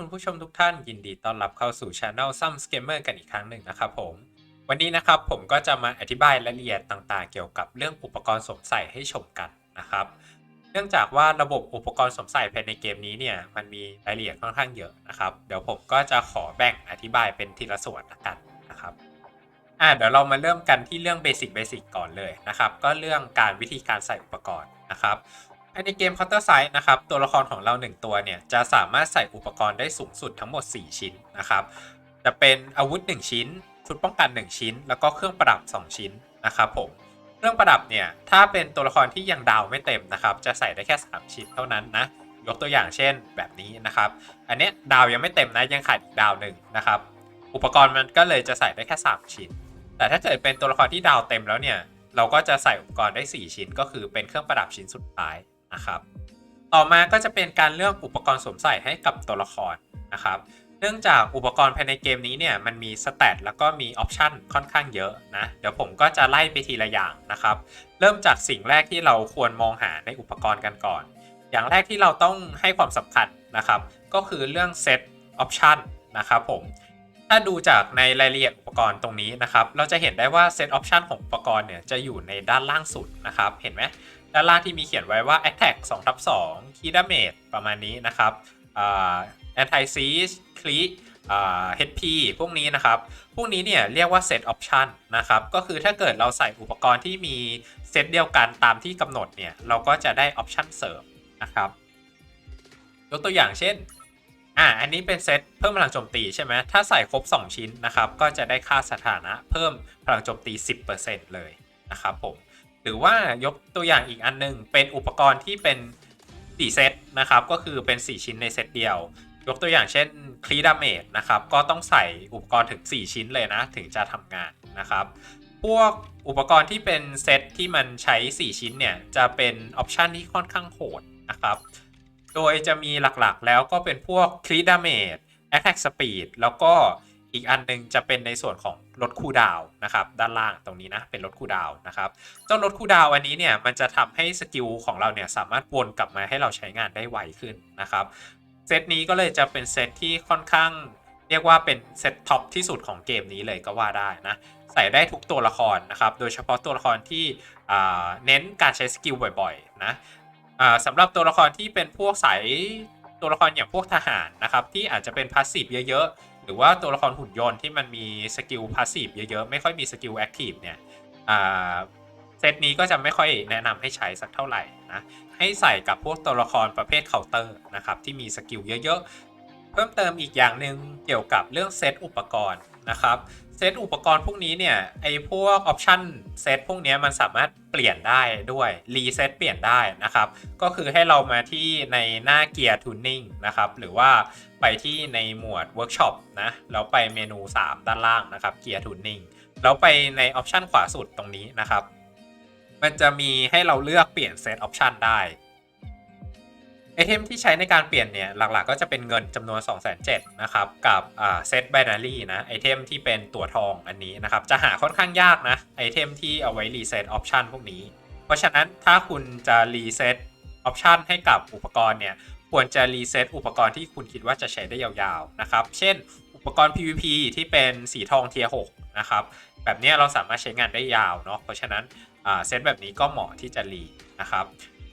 คุณผู้ชมทุกท่านยินดีต้อนรับเข้าสู่ช anel ซัมสเกมเมอร์กันอีกครั้งหนึ่งนะครับผม วันนี้นะครับผมก็จะมาอธิบายรายละเอียดต่างๆ เกี่ยวกับเรื่องอุปกรณ์สวมใส่ให้ชมกันนะครับ เนื่องจากว่าระบบอุปกรณ์สวมใส่ภายในเกมนี้เนี่ยมันมีรายละเอียดค่อนข้างเยอะนะครับ เดี๋ยวผมก็จะขอแบ่งอธิบายเป็นทีละส่วนละกันนะครับอ่าเดี๋ยวเรามาเริ่มกันที่เรื่องเบสิกเบสิกก่อนเลยนะครับ ก็เรื่องการวิธีการใส่อุปกรณ์นะครับ ภายในเกม Counter Strike นะครับ ตัวละครของเรา 1 ตัวเนี่ย จะสามารถใส่อุปกรณ์ได้สูงสุดทั้งหมด 4 ชิ้นนะครับ จะเป็นอาวุธ 1 ชิ้น ชุดป้องกัน 1 ชิ้น แล้วก็เครื่องประดับ 2 ชิ้นนะครับผม เครื่องประดับเนี่ย ถ้าเป็นตัวละครที่ยังดาวไม่เต็มนะครับ จะใส่ได้แค่ 3 ชิ้นเท่านั้นนะ ยกตัวอย่างเช่นแบบนี้นะครับ อันเนี้ยดาวยังไม่เต็มนะ ยังขาดอีกดาวหนึ่งนะครับ อุปกรณ์มันก็เลยจะใส่ได้แค่ 3 ชิ้น แต่ถ้าเกิดเป็นตัวละครที่ดาวเต็มแล้วเนี่ย เราก็จะใส่อุปกรณ์ได้ 4 ชิ้น ก็คือเป็นเครื่องประดับชิ้นสุดท้าย นะครับ ต่อมาก็จะเป็นการเลือกอุปกรณ์สวมใส่ให้กับตัวละครนะครับ เนื่องจากอุปกรณ์ภายในเกมนี้เนี่ยมันมีสเตตแล้วก็มีออปชันค่อนข้างเยอะนะ เดี๋ยวผมก็จะไล่ไปทีละอย่างนะครับ เริ่มจากสิ่งแรกที่เราควรมองหาในอุปกรณ์กันก่อน อย่างแรกที่เราต้องให้ความสำคัญนะครับ ก็คือเรื่องเซตออปชันนะครับผมถ้าดูจากในรายละเอียดอุปกรณ์ตรงนี้นะครับ เราจะเห็นได้ว่าเซตออปชันของอุปกรณ์เนี่ยจะอยู่ในด้านล่างสุดนะครับ เห็นไหม ด้านล่างที่มีเขียนไว้ว่า attack 2ทับ2 key damage ประมาณนี้นะครับ anti siege crit HP พวกนี้นะครับ พวกนี้เนี่ยเรียกว่า set option นะครับ ก็คือถ้าเกิดเราใส่อุปกรณ์ที่มีเซตเดียวกันตามที่กำหนดเนี่ย เราก็จะได้ option เสริมนะครับ ยกตัวอย่างเช่น อ่า อันนี้เป็นเซตเพิ่มพลังโจมตีใช่ไหม ถ้าใส่ครบ 2 ชิ้นนะครับ ก็จะได้ค่าสถานะเพิ่มพลังโจมตี 10%เลยนะครับผม หรือว่ายกตัวอย่างอีกอันนึง เป็นอุปกรณ์ที่เป็น4เซตนะครับ ก็คือเป็น 4 ชิ้นในเซตเดียว ยกตัวอย่างเช่นคลีดาเมจนะครับ ก็ต้องใส่อุปกรณ์ถึง 4 ชิ้นเลยนะ ถึงจะทำงานนะครับ พวกอุปกรณ์ที่เป็นเซตที่มันใช้ 4 ชิ้นเนี่ย จะเป็นออปชันที่ค่อนข้างโหดนะครับ โดยจะมีหลักๆแล้วก็เป็นพวกคลีดาเมจ attack speed แล้วก็ อีกอันหนึงจะเป็นในส่วนของลดคูลดาวนะครับด้านล่างตรงนี้นะเป็นลดคูลดาวนะครับเจ้าลดคูลดาวอันนี้เนี่ยมันจะทำให้สกิลของเราเนี่ยสามารถวนกลับมาให้เราใช้งานได้ไวขึ้นนะครับเซตนี้ก็เลยจะเป็นเซตที่ค่อนข้างเรียกว่าเป็นเซตท็อปที่สุดของเกมนี้เลยก็ว่าได้นะใส่ได้ทุกตัวละครนะครับโดยเฉพาะตัวละครที่เน้นการใช้สกิลบ่อยๆนะสำหรับตัวละครที่เป็นพวกสายตัวละครอย่างพวกทหารนะครับที่อาจจะเป็นพาสซีฟเยอะๆ หรือว่าตัวละครหุ่นยนต์ที่มันมีสกิลพาสซีฟเยอะๆ ไม่ค่อยมีสกิลแอคทีฟเนี่ยเซตนี้ก็จะไม่ค่อยแนะนำให้ใช้สักเท่าไหร่นะให้ใส่กับพวกตัวละครประเภทเคาน์เตอร์นะครับที่มีสกิลเยอะๆ เพิ่มเติมอีกอย่างหนึ่งเกี่ยวกับเรื่องเซตอุปกรณ์นะครับเซตอุปกรณ์พวกนี้เนี่ยไอพวกออปชันเซตพวกนี้มันสามารถเปลี่ยนได้ด้วยรีเซตเปลี่ยนได้นะครับ ก็คือให้เรามาที่ในหน้าเกียร์ทูนนิ่งนะครับ หรือว่าไปที่ในหมวดเวิร์กช็อปนะแล้วไปเมนู 3 ด้านล่างนะครับเกียร์ทูนนิ่งแล้วไปในออปชันขวาสุดตรงนี้นะครับ มันจะมีให้เราเลือกเปลี่ยนเซตออปชันได้ ไอเทมที่ใช้ในการเปลี่ยนเนี่ยหลักๆก็จะเป็นเงินจำนวน 2 7 0 0นะครับกับเซตไบนารีนะไอเทมที่เป็นตัวทองอันนี้นะครับจะหาค่อนข้างยากนะไอเทมที่เอาไว้รีเซ็ตออปชันพวกนี้ เพราะฉะนั้นถ้าคุณจะรีเซ็ตออปชันให้กับอุปกรณ์เนี่ยควรจะรีเซ็ตอุปกรณ์ที่คุณคิดว่าจะใช้ได้ยาวๆนะครับเช่น อุปกรณ์ PVP ที่เป็นสีทองเทีย6นะครับแบบนี้เราสามารถใช้งานได้ยาวเนาะเพราะฉะนั้นเซตแบบนี้ก็เหมาะที่จะรีนะครับ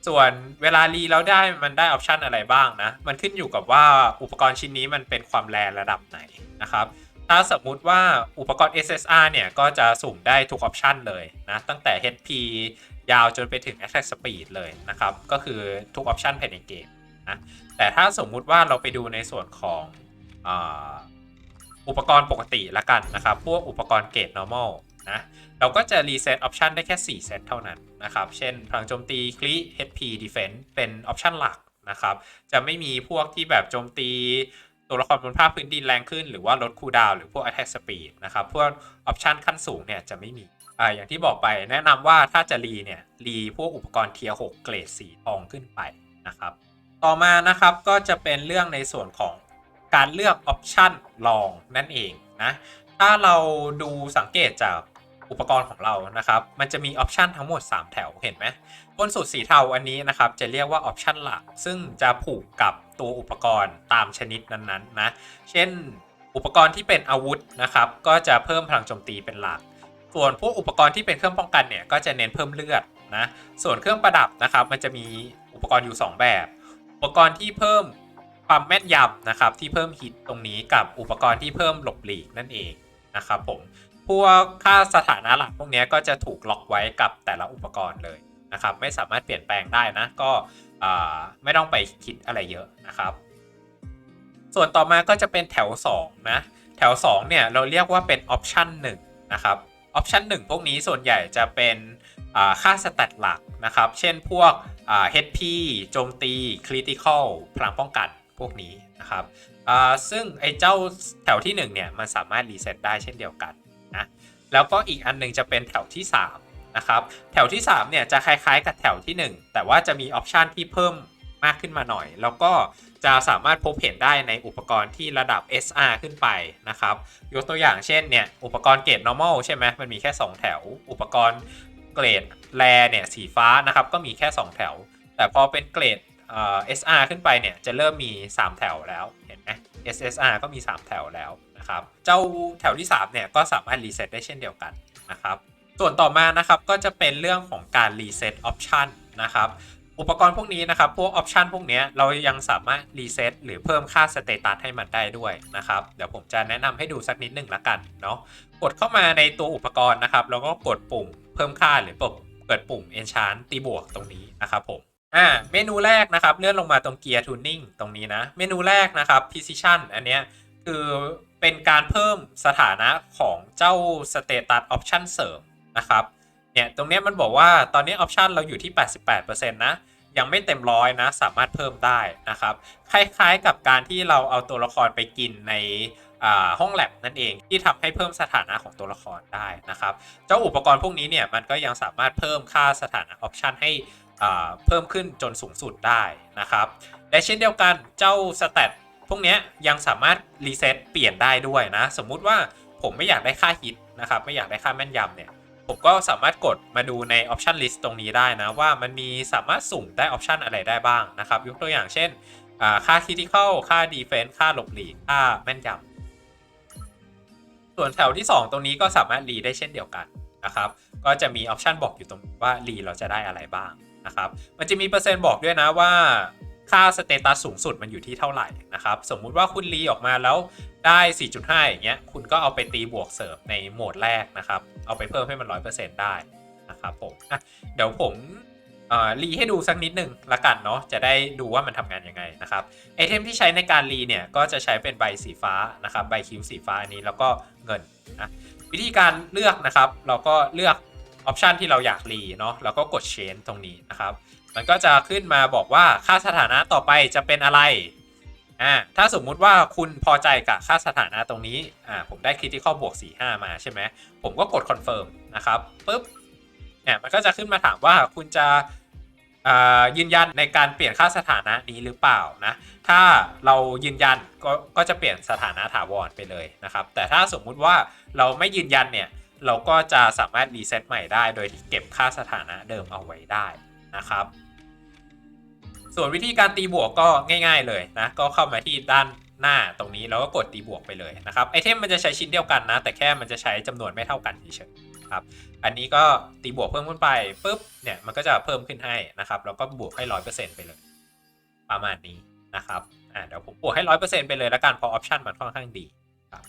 ส่วนเวลารีแล้วได้มันได้ออปชันอะไรบ้างนะ มันขึ้นอยู่กับว่าอุปกรณ์ชิ้นนี้มันเป็นความแรงระดับไหนนะครับ ถ้าสมมุติว่าอุปกรณ์ SSR เนี่ย ก็จะสุ่มได้ทุกออปชันเลยนะ ตั้งแต่ HP ยาวจนไปถึง Attack Speed เลยนะครับ ก็คือทุกออปชันภายในเกมนะ แต่ถ้าสมมุติว่าเราไปดูในส่วนของอ,อุปกรณ์ปกติละกันนะครับ พวกอุปกรณ์เกรด normal นะเราก็จะรีเซ็ตออปชันได้แค่ 4 เซตเท่านั้นนะครับ เช่นพลังโจมตีคลิ HP Defense เป็นออปชันหลักนะครับ จะไม่มีพวกที่แบบโจมตีตัวละครบนภาคพื้นดินแรงขึ้น หรือว่าลดคูลดาวหรือพวก Attack Speed นะครับ พวกออปชันขั้นสูงเนี่ยจะไม่มีอ่าอย่างที่บอกไปแนะนำว่าถ้าจะรีเนี่ยรีพวกอุปกรณ์เทียร์6เกรดสีทองขึ้นไปนะครับ ต่อมานะครับก็จะเป็นเรื่องในส่วนของการเลือกออปชันลองนั่นเองนะถ้าเราดูสังเกตจาก อุปกรณ์ของเรานะครับ มันจะมีออปชันทั้งหมด 3 แถวเห็นไหมบนสุดสีเทาอันนี้นะครับ จะเรียกว่าออปชันหลัก ซึ่งจะผูกกับตัวอุปกรณ์ตามชนิดนั้นๆนะ เช่น อุปกรณ์ที่เป็นอาวุธนะครับ ก็จะเพิ่มพลังโจมตีเป็นหลัก ส่วนพวกอุปกรณ์ที่เป็นเครื่องป้องกันเนี่ย ก็จะเน้นเพิ่มเลือดนะ ส่วนเครื่องประดับนะครับ มันจะมีอุปกรณ์อยู่ 2 แบบ อุปกรณ์ที่เพิ่มความแม่นยำนะครับ ที่เพิ่มฮิตตรงนี้กับอุปกรณ์ที่เพิ่มหลบหลีกนั่นเองนะครับผม พวกค่าสถานะหลักพวกนี้ก็จะถูกล็อกไว้กับแต่ละอุปกรณ์เลยนะครับ ไม่สามารถเปลี่ยนแปลงได้นะ ก็ไม่ต้องไปคิดอะไรเยอะนะครับ ส่วนต่อมาก็จะเป็นแถว 2 นะ แถว 2 เนี่ย เราเรียกว่าเป็นออปชัน1นะครับออปชัน1พวกนี้ส่วนใหญ่จะเป็นค่าสแตทหลักนะครับ เช่นพวก HP โจมตี Critical พลังป้องกันพวกนี้นะครับซึ่งไอ้เจ้าแถวที่ 1 เนี่ย มันสามารถรีเซ็ตได้เช่นเดียวกัน นะแล้วก็อีกอันหนึงจะเป็นแถวที่3นะครับแถวที่3เนี่ยจะคล้ายๆ กับแถวที่ 1 แต่ว่าจะมีออปชันที่เพิ่มมากขึ้นมาหน่อย แล้วก็จะสามารถพบเห็นได้ในอุปกรณ์ที่ระดับ SR ขึ้นไปนะครับยกตัวอย่างเช่นเนี่ยอุปกรณ์เกรด normal ใช่ไหมมันมีแค่ 2 แถว อุปกรณ์เกรดแรเนี่ยสีฟ้านะครับก็มีแค่ 2 แถว แต่พอเป็นเกรดเอ่อ SR ขึ้นไปเนี่ยจะเริ่มมี 3 แถวแล้วเห็นไหม SSR ก็มี 3 แถวแล้ว นะครับ เจ้าแถวที่3เนี่ยก็สามารถรีเซ็ตได้เช่นเดียวกันนะครับ ส่วนต่อมานะครับก็จะเป็นเรื่องของการรีเซ็ตออปชันนะครับ อุปกรณ์พวกนี้นะครับ พวกออปชันพวกนี้เรายังสามารถรีเซ็ตหรือเพิ่มค่าสเตตัสให้มันได้ด้วยนะครับ เดี๋ยวผมจะแนะนำให้ดูสักนิดหนึ่งละกันเนาะ กดเข้ามาในตัวอุปกรณ์นะครับ แล้วก็กดปุ่มเพิ่มค่าหรือปุ่มเปิดปุ่ม enchant ตีบวกตรงนี้นะครับผมอ่าเมนูแรกนะครับเลื่อนลงมาตรงเกียร์ tuning ตรงนี้นะ เมนูแรกนะครับ precision อันเนี้ยคือ เป็นการเพิ่มสถานะของเจ้า status option เสริมนะครับ เนี่ย ตรงนี้มันบอกว่าตอนนี้ option เราอยู่ที่ 88%นะ ยังไม่เต็มร้อยนะ สามารถเพิ่มได้นะครับ คล้ายๆกับการที่เราเอาตัวละครไปกินในห้องแลบนั่นเองที่ทำให้เพิ่มสถานะของตัวละครได้นะครับ เจ้าอุปกรณ์พวกนี้เนี่ยมันก็ยังสามารถเพิ่มค่าสถานะออปชันให้เพิ่มขึ้นจนสูงสุดได้นะครับและเช่นเดียวกันเจ้าสเตต พวกเนี้ยยังสามารถรีเซ็ตเปลี่ยนได้ด้วยนะ สมมุติว่าผมไม่อยากได้ค่าฮิตนะครับ ไม่อยากได้ค่าแม่นยำเนี่ย ผมก็สามารถกดมาดูใน Option List ตรงนี้ได้นะ ว่ามันมีสามารถสุ่มได้ Option อะไรได้บ้างนะครับ ยกตัวอย่างเช่นอ่าค่า Critical ค่า Defense ค่าหลบหลีกค่าแม่นยำส่วนแถวที่ 2 ตรงนี้ก็สามารถรีได้เช่นเดียวกันนะครับ ก็จะมี Option บอกอยู่ตรงว่ารีเราจะได้อะไรบ้างนะครับ มันจะมีเปอร์เซ็นต์บอกด้วยนะว่า ค่าสเตตัสสูงสุดมันอยู่ที่เท่าไหร่นะครับ สมมุติว่าคุณรีออกมาแล้วได้ 4.5 อย่างเงี้ย คุณก็เอาไปตีบวกเสริมในโหมดแรกนะครับ เอาไปเพิ่มให้มัน 100%ได้นะครับผมอะเดี๋ยวผมรีให้ดูสักนิดหนึ่งละกันเนาะจะได้ดูว่ามันทำงานยังไงนะครับไอเทมที่ใช้ในการรีเนี่ยก็จะใช้เป็นใบสีฟ้านะครับใบคิวสีฟ้าอันนี้แล้วก็เงินนะวิธีการเลือกนะครับ เราก็เลือกออปชันที่เราอยากรีเนาะแล้วก็กด change ตรงนี้นะครับ มันก็จะขึ้นมาบอกว่าค่าสถานะต่อไปจะเป็นอะไรอ่าถ้าสมมุติว่าคุณพอใจกับค่าสถานะตรงนี้อ่าผมได้ critical บวก 45 มาใช่ไหมผมก็กด confirm นะครับปุ๊บเนี่ยมันก็จะขึ้นมาถามว่าคุณจะอ่ายืนยันในการเปลี่ยนค่าสถานะนี้หรือเปล่านะ ถ้าเรายืนยันก็ก็จะเปลี่ยนสถานะถาวรไปเลยนะครับ แต่ถ้าสมมุติว่าเราไม่ยืนยันเนี่ย เราก็จะสามารถรีเซ็ตใหม่ได้ โดยที่เก็บค่าสถานะเดิมเอาไว้ได้ นะครับ ส่วนวิธีการตีบวกก็ง่าย ๆเลยนะ ก็เข้ามาที่ด้านหน้าตรงนี้แล้วก็กดตีบวกไปเลยนะครับไอเทมมันจะใช้ชิ้นเดียวกันนะ แต่แค่มันจะใช้จำนวนไม่เท่ากันเฉยๆครับอันนี้ก็ตีบวกเพิ่มขึ้นไปปุ๊บเนี่ยมันก็จะเพิ่มขึ้นให้นะครับแล้วก็บวกให้ร้อยเปอร์เซ็นต์ไปเลย ประมาณนี้นะครับอ่าเดี๋ยวผมบวกให้ร้อยเปอร์เซ็นต์ไปเลยแล้วกันเพราะออปชันมันค่อนข้างดีครับ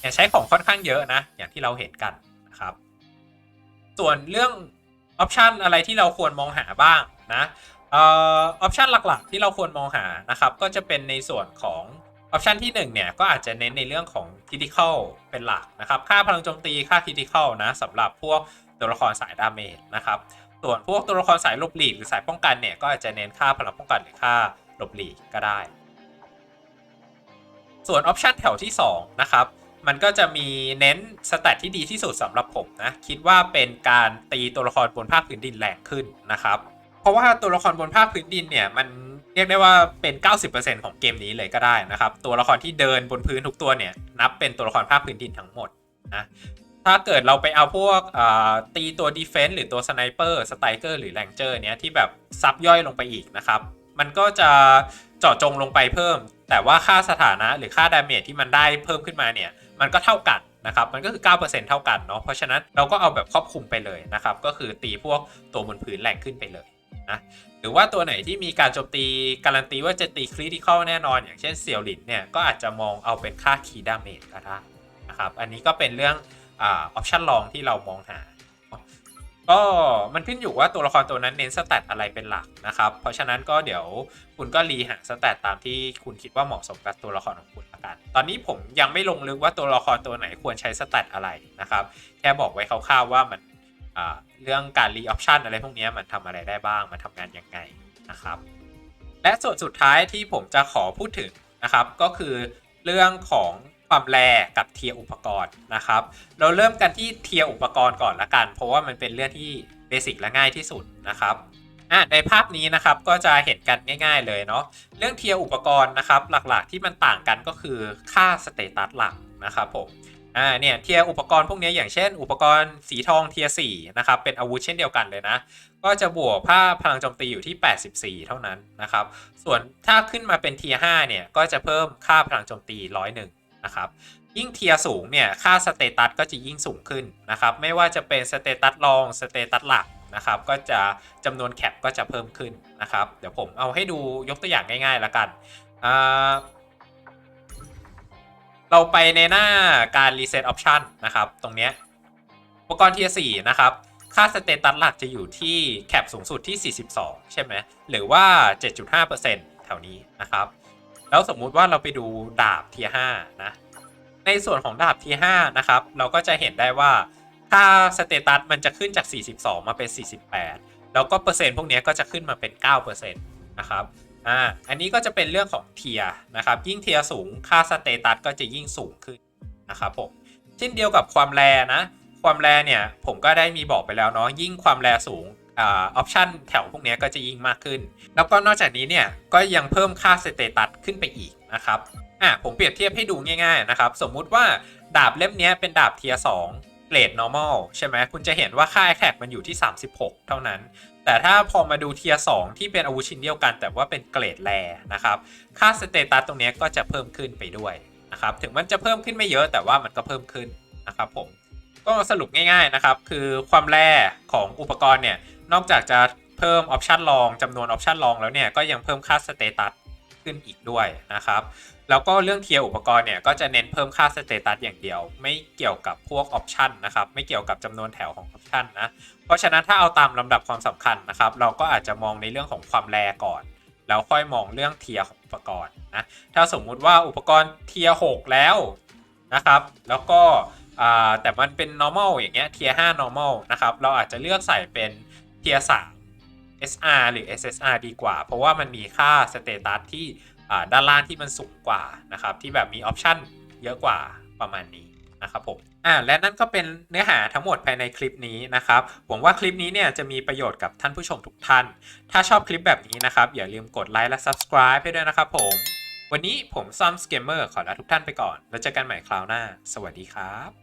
เนี่ยใช้ของค่อนข้างเยอะนะ อย่างที่เราเห็นกันนะครับ ส่วนเรื่อง ออปชันอะไรที่เราควรมองหาบ้างนะออออปชันหลักๆ ที่เราควรมองหานะครับก็จะเป็นในส่วนของออปชันที่1เนี่ยก็อาจจะเน้นในเรื่องของ critical เป็นหลักนะครับ ค่าพลังโจมตีค่า critical นะสำหรับพวกตัวละครสายดาเมจนะครับส่วนพวกตัวละครสายหลบหลีกหรือสายป้องกันเนี่ยก็อาจจะเน้นค่าพลังป้องกันหรือค่าหลบหลีกก็ได้ ส่วนออปชันแถวที่2นะครับ มันก็จะมีเน้นสแตทที่ดีที่สุดสำหรับผมนะ คิดว่าเป็นการตีตัวละครบนภาคพื้นดินแรงขึ้นนะครับ เพราะว่าตัวละครบนภาคพื้นดินเนี่ยมันเรียกได้ว่าเป็น 90%ของเกมนี้เลยก็ได้นะครับ ตัวละครที่เดินบนพื้นทุกตัวเนี่ยนับเป็นตัวละครภาคพื้นดินทั้งหมดนะถ้าเกิดเราไปเอาพวกตีตัวดีเฟน s ์หรือตัวสไนเปอร์สไตรเกอร์หรือแรงเจอร์เนี้ยที่แบบซับย่อยลงไปอีกนะครับ มันก็จะเจาะจงลงไปเพิ่ม แต่ว่าค่าสถานะหรือค่าดาเมจที่มันได้เพิ่มขึ้นมาเนี่ย มันก็เท่ากันนะครับมันก็คือ 9%เท่ากันเนาะเพราะฉะนั้นเราก็เอาแบบครอบคลุมไปเลยนะครับก็คือตีพวกตัวบนพื้นแรงขึ้นไปเลยนะหรือว่าตัวไหนที่มีการโจมตีการันตีว่าจะตีคริติคอลแน่นอน อย่างเช่นเซียวลินเนี่ยก็อาจจะมองเอาเป็นค่าคีดาเมจก็ได้นะครับอันนี้ก็เป็นเรื่องอออปชันลองที่เรามองหา ก็มันขึ้นอยู่ว่าตัวละครตัวนั้นเน้นสแตทอะไรเป็นหลักนะครับเพราะฉะนั้นก็เดี๋ยวคุณก็รีหาสแตทตามที่คุณคิดว่าเหมาะสมกับตัวละครของคุณ ละกัน ตอนนี้ผมยังไม่ลงลึกว่าตัวละครตัวไหนควรใช้สแตทอะไรนะครับ แค่บอกไว้คร่าวๆว่ามันเรื่องการรีออปชันอะไรพวกนี้มันทำอะไรได้บ้าง มันทำงานยังไงนะครับ และส่วนสุดท้ายที่ผมจะขอพูดถึงนะครับ ก็คือเรื่องของความแรกับเทียร์อุปกรณ์นะครับ เราเริ่มกันที่เทียร์อุปกรณ์ก่อนละกัน เพราะว่ามันเป็นเรื่องที่เบสิกและง่ายที่สุดนะครับ อะในภาพนี้นะครับก็จะเห็นกันง่าย ๆ เลยเนาะเรื่องเทียร์อุปกรณ์นะครับหลักๆที่มันต่างกันก็คือค่าสเตตัสหลักนะครับผมอ่าเนี่ยเทียร์อุปกรณ์พวกนี้อย่างเช่น อุปกรณ์สีทองเทียร์สี่นะครับเป็นอาวุธเช่นเดียวกันเลยนะ ก็จะบวกค่าพลังโจมตีอยู่ที่ 84 เท่านั้นนะครับส่วนถ้าขึ้นมาเป็นเทียร์5เนี่ยก็จะเพิ่มค่าพลังโจมตีร้อยหนึ่งนะครับ ยิ่งเทียร์สูงเนี่ยค่าสเตตัสก็จะยิ่งสูงขึ้นนะครับไม่ว่าจะเป็นสเตตัสรองสเตตัสหลักนะครับก็จะจำนวนแคปก็จะเพิ่มขึ้นนะครับเดี๋ยวผมเอาให้ดูยกตัวอย่างง่ายๆล้วกัน เราไปในหน้าการ reset option นะครับตรงเนี้ยอุปกรณ์เทียร์4นะครับค่าสเตตัสหลักจะอยู่ที่แคปสูงสุดที่ 42 ใช่ไหมหรือว่า 7.5%แถวนี้นะครับ แล้วสมมุติว่าเราไปดูดาบเทีย5นะ ในส่วนของดาบทีย5นะครับ เราก็จะเห็นได้ว่าค่าสเตตัสมันจะขึ้นจาก 42 มาเป็น 48 แล้วก็เปอร์เซ็นต์พวกนี้ก็จะขึ้นมาเป็น 9%นะครับอ่าอันนี้ก็จะเป็นเรื่องของเทียนะครับ ยิ่งเทียสูงค่าสเตตัสก็จะยิ่งสูงขึ้นนะครับผมเช่นเดียวกับความแรนะ ความแรเนี่ยผมก็ได้มีบอกไปแล้วเนาะยิ่งความแรสูงอ่าออปชันแถวพวกนี้ก็จะยิ่งมากขึ้น แล้วก็นอกจากนี้เนี่ยก็ยังเพิ่มค่าสเตตัสขึ้นไปอีกนะครับ อะผมเปรียบเทียบให้ดูง่ายๆนะครับ สมมุติว่าดาบเล่มนี้เป็นดาบเทียสองเกรด normal ใช่ไหมคุณจะเห็นว่าค่า attack มันอยู่ที่ 36 เท่านั้น แต่ถ้าพอมาดูเทียสองที่เป็นอาวุธชิ้นเดียวกัน แต่ว่าเป็นเกรดแรนะครับ ค่าสเตตัสตรงนี้ก็จะเพิ่มขึ้นไปด้วยนะครับ ถึงมันจะเพิ่มขึ้นไม่เยอะแต่ว่ามันก็เพิ่มขึ้นนะครับผม ก็สรุปง่ายๆนะครับ คือความแร่ของอุปกรณ์เนี่ย นอกจากจะเพิ่มออปชันรองจำนวนออปชันรองแล้วเนี่ย ก็ยังเพิ่มค่าสเตตัส ขึ้นอีกด้วยนะครับ แล้วก็เรื่องเทียร์อุปกรณ์เนี่ยก็จะเน้นเพิ่มค่าสเตตัสอย่างเดียว ไม่เกี่ยวกับพวกออปชันนะครับไม่เกี่ยวกับจำนวนแถวของออปชันนะเพราะฉะนั้นถ้าเอาตามลำดับความสำคัญนะครับ เราก็อาจจะมองในเรื่องของความแรก่อนแล้วค่อยมองเรื่องเทียร์ของอุปกรณ์นะถ้าสมมุติว่าอุปกรณ์เทียร์6แล้วนะครับ แล้วก็แต่มันเป็น normal อย่างเงี้ย tier 5 normal นะครับ เราอาจจะเลือกใส่เป็น tier 3 SR หรือ SSR ดีกว่า เพราะว่ามันมีค่า status ที่ด้านล่างที่มันสูงกว่านะครับ ที่แบบมีออปชันเยอะกว่าประมาณนี้นะครับผมอ่าและนั่นก็เป็นเนื้อหาทั้งหมดภายในคลิปนี้นะครับหวังว่าคลิปนี้เนี่ยจะมีประโยชน์กับท่านผู้ชมทุกท่าน ถ้าชอบคลิปแบบนี้นะครับ อย่าลืมกดไลค์และ subscribe ให้ด้วยนะครับผม วันนี้ผมซัมสเกมเมอร์ขอลาทุกท่านไปก่อน แล้วเจอกันใหม่คราวหน้า สวัสดีครับ